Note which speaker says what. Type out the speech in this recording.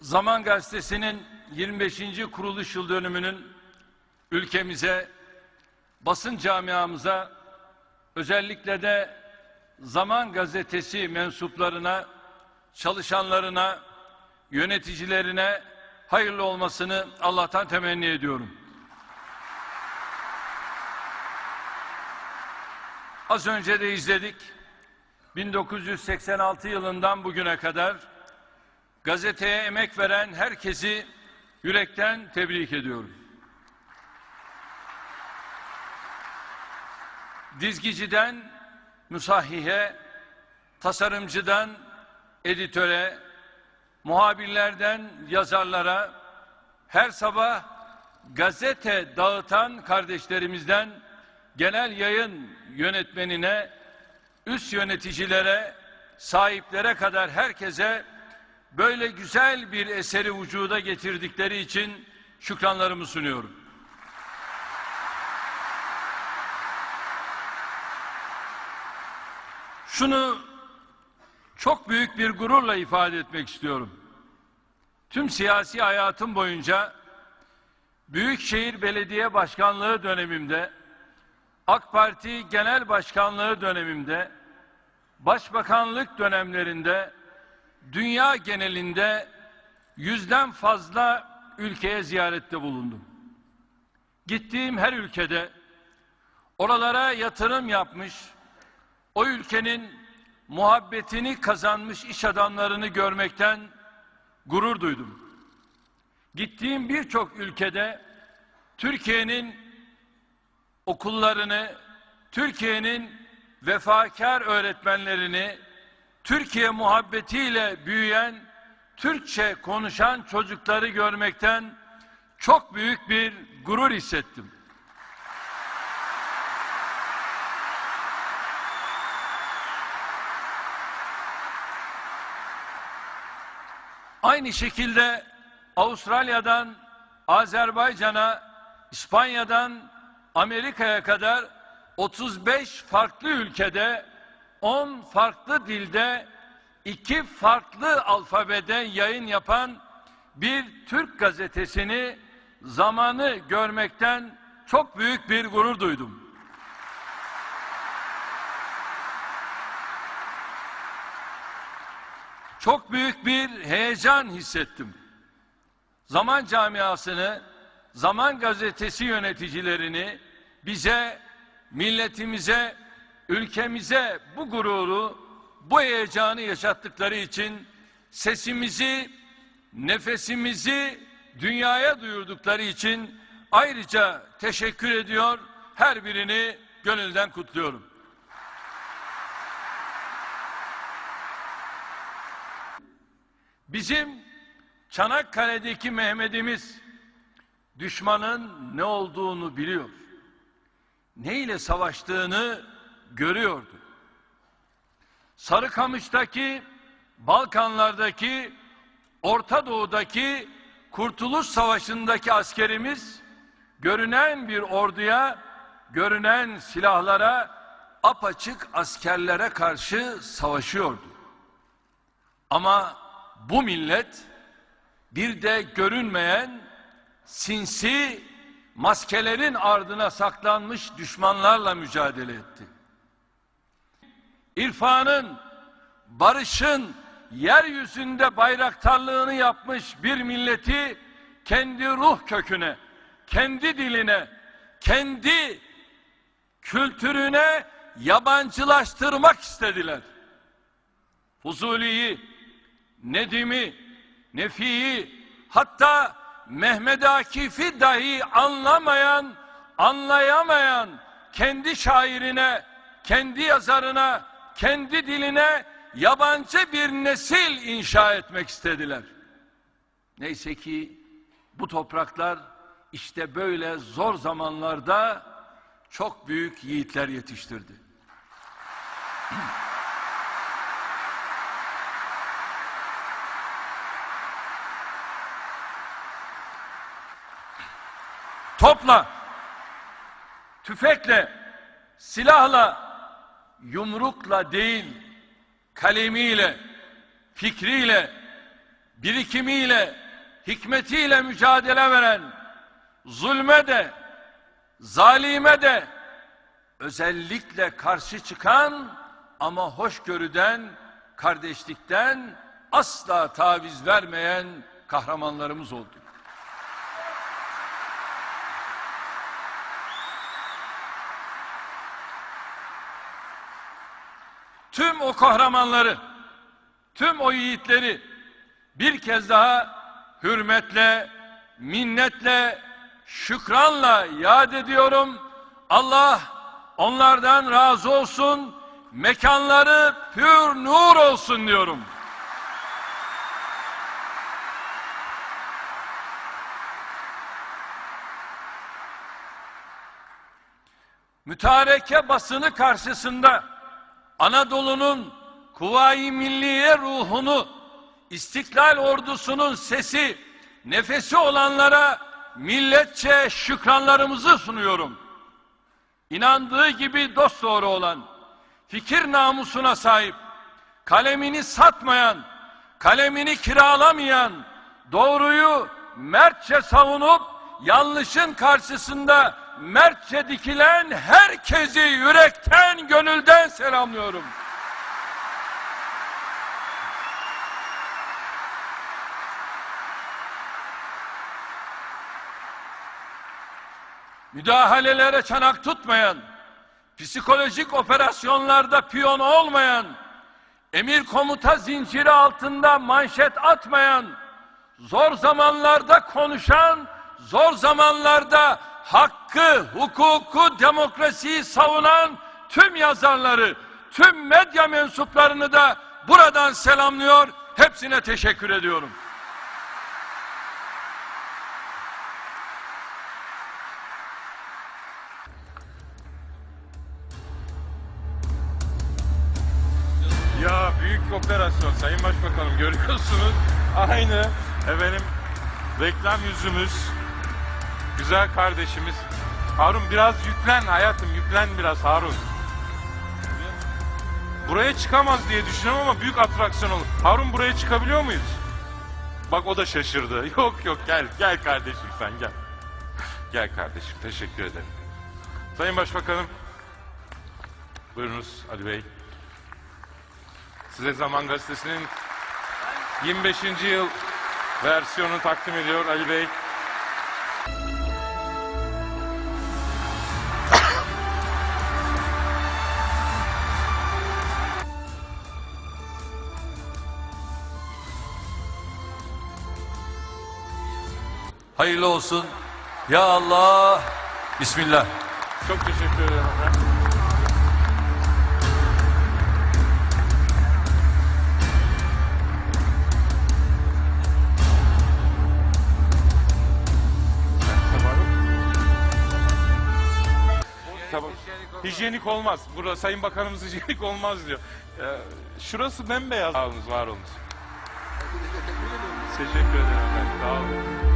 Speaker 1: Zaman Gazetesi'nin 25. kuruluş yıl dönümünün ülkemize, basın camiamıza, özellikle de Zaman Gazetesi mensuplarına, çalışanlarına, yöneticilerine hayırlı olmasını Allah'tan temenni ediyorum. Az önce de izledik. 1986 yılından bugüne kadar gazeteye emek veren herkesi yürekten tebrik ediyorum. Dizgiciden müsahihe, tasarımcıdan editöre, muhabirlerden yazarlara, her sabah gazete dağıtan kardeşlerimizden genel yayın yönetmenine, üst yöneticilere, sahiplere kadar herkese böyle güzel bir eseri vücuda getirdikleri için şükranlarımı sunuyorum. Şunu çok büyük bir gururla ifade etmek istiyorum. Tüm siyasi hayatım boyunca Büyükşehir Belediye Başkanlığı dönemimde, AK Parti Genel Başkanlığı dönemimde, Başbakanlık dönemlerinde, dünya genelinde yüzden fazla ülkeye ziyarette bulundum. Gittiğim her ülkede oralara yatırım yapmış, o ülkenin muhabbetini kazanmış iş adamlarını görmekten gurur duydum. Gittiğim birçok ülkede Türkiye'nin okullarını, Türkiye'nin vefakar öğretmenlerini, Türkiye muhabbetiyle büyüyen, Türkçe konuşan çocukları görmekten çok büyük bir gurur hissettim. Aynı şekilde Avustralya'dan Azerbaycan'a, İspanya'dan Amerika'ya kadar 35 farklı ülkede 10 farklı dilde iki farklı alfabede yayın yapan bir Türk gazetesini zamanı görmekten çok büyük bir gurur duydum. Çok büyük bir heyecan hissettim. Zaman camiasını, Zaman gazetesi yöneticilerini bize, milletimize, ülkemize bu gururu, bu heyecanı yaşattıkları için sesimizi, nefesimizi dünyaya duyurdukları için ayrıca teşekkür ediyor. Her birini gönülden kutluyorum. Bizim Çanakkale'deki Mehmet'imiz düşmanın ne olduğunu biliyor. Ne ile savaştığını görüyordu. Sarıkamış'taki, Balkanlardaki, Orta Doğu'daki Kurtuluş Savaşı'ndaki askerimiz görünen bir orduya, görünen silahlara, apaçık askerlere karşı savaşıyordu. Ama bu millet bir de görünmeyen sinsi maskelerin ardına saklanmış düşmanlarla mücadele etti. İrfanın, barışın yeryüzünde bayraktarlığını yapmış bir milleti kendi ruh köküne, kendi diline, kendi kültürüne yabancılaştırmak istediler. Fuzuli'yi, Nedim'i, Nefi'yi, hatta Mehmet Akif'i dahi anlamayan, anlayamayan kendi şairine, kendi yazarına, kendi diline yabancı bir nesil inşa etmek istediler. Neyse ki bu topraklar işte böyle zor zamanlarda çok büyük yiğitler yetiştirdi. topla, tüfekle, silahla, yumrukla değil, kalemiyle, fikriyle, birikimiyle, hikmetiyle mücadele veren, zulme de, zalime de özellikle karşı çıkan ama hoşgörüden, kardeşlikten asla taviz vermeyen kahramanlarımız oldu. Tüm o kahramanları, tüm o yiğitleri bir kez daha hürmetle, minnetle, şükranla yad ediyorum. Allah onlardan razı olsun, mekanları pür nur olsun diyorum. Mütareke basını karşısında Anadolu'nun Kuvayi Milliye ruhunu, İstiklal ordusunun sesi, nefesi olanlara milletçe şükranlarımızı sunuyorum. İnandığı gibi dosdoğru olan, fikir namusuna sahip, kalemini satmayan, kalemini kiralamayan, doğruyu mertçe savunup yanlışın karşısında mertçe dikilen herkesi yürekten gönülden selamlıyorum. müdahalelere çanak tutmayan, psikolojik operasyonlarda piyon olmayan, emir komuta zinciri altında manşet atmayan, zor zamanlarda konuşan, zor zamanlarda hakkı, hukuku, demokrasiyi savunan tüm yazarları, tüm medya mensuplarını da buradan selamlıyor, hepsine teşekkür ediyorum.
Speaker 2: Ya büyük operasyon Sayın Başbakanım görüyorsunuz. Aynı efendim reklam yüzümüz, güzel kardeşimiz. Harun biraz yüklen hayatım yüklen biraz Harun. Buraya çıkamaz diye düşünüyorum ama büyük atraksiyon olur. Harun buraya çıkabiliyor muyuz? Bak o da şaşırdı. Yok yok gel gel kardeşim sen gel. Gel kardeşim teşekkür ederim. Sayın Başbakanım. Buyurunuz Ali Bey. Size Zaman Gazetesi'nin 25. yıl versiyonunu takdim ediyor Ali Bey.
Speaker 1: Hayırlı olsun. Ya Allah. Bismillah.
Speaker 2: Çok teşekkür ederim efendim. Hijyenik olmaz. Burada Sayın Bakanımız hijyenik olmaz diyor. Ee, şurası bembeyaz. Sağ olunuz, var olunuz. Teşekkür ederim efendim. Sağ olun.